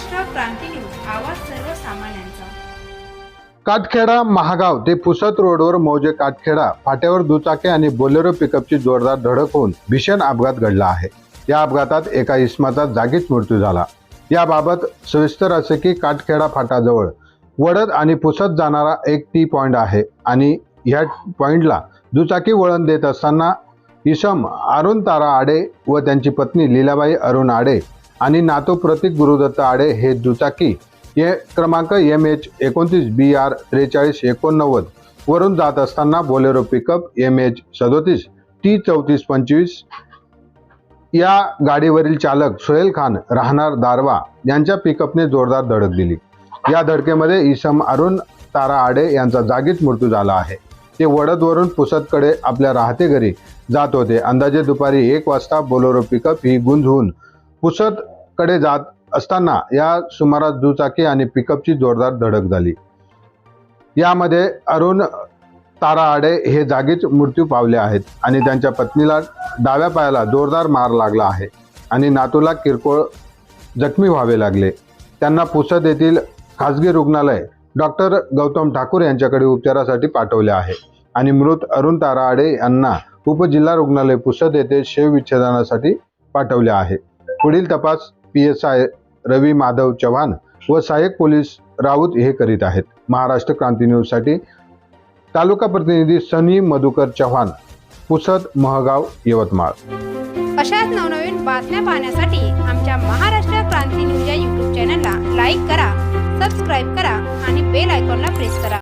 आवाज सर्वसामान्यांचा. काटखेडा महागाव ते पुसत रोडवर मौजे काटखेडा फाट्यावर दुचाकी आणि बोलेरो पिकअपची जोरदार धडक होऊन भीषण अपघात घडला आहे. या अपघातात एका इस्माचा जागीच मृत्यू झाला. याबाबत सविस्तर असे की काटखेडा फाटाजवळ वडद आणि पुसत जाणारा एक टी पॉइंट आहे आणि ह्या पॉइंटला दुचाकी वळण देत असताना इसम अरुण तारा आडे व त्यांची पत्नी लीलाबाई अरुण आडे आणि नातो प्रतीक गुरुदत्त आडे हे दुचाकी. ये क्रमांक एम एच एकोणतीस बी आर त्रेचाळीस एकोणनव्वद वरून जात असताना बोलेरो पिकअप एम एच सदोतीस टी चौतीस पंचवीस. या गाडीवरील चालक सोहेल खान राहणार दारवा यांच्या पिकअपने जोरदार धडक दिली. या धडकेमध्ये इसम अरुण तारा आडे यांचा जागीच मृत्यू झाला आहे. ते वडदवरून पुसदकडे आपल्या राहते घरी जात होते. अंदाजे दुपारी एक वाजता बोलेरो पिकअप ही गुंज होऊन पुसदकडे जात असताना या सुमारास दुचाकी आणि पिकअपची जोरदार धडक झाली. यामध्ये अरुण तारा आडे हे जागीच मृत्यू पावले आहेत आणि त्यांच्या पत्नीला डाव्या पायाला जोरदार मार लागला आहे आणि नातूला किरकोळ जखमी व्हावे लागले. त्यांना पुसद येथील खासगी रुग्णालय डॉक्टर गौतम ठाकूर यांच्याकडे उपचारासाठी पाठवले आहे आणि मृत अरुण ताराआडे यांना उपजिल्हा रुग्णालय पुसद येथे शवविच्छेदनासाठी पाठवले आहे. पुढील तपास P S I Ravi Madhav Chavan व सहाय्यक पोलीस राऊत हे करीत आहेत. महाराष्ट्र क्रांती न्यूजसाठी तालुका प्रतिनिधी सनी मधुकर चव्हाण पुसद महगाव यवतमाळ. अशाच नवनवीन बातम्या पाहण्यासाठी आमच्या महाराष्ट्र क्रांती न्यूज या यूट्यूब चॅनलला लाईक करा सबस्क्राईब करा आणि बेल आयकॉनला प्रेस करा.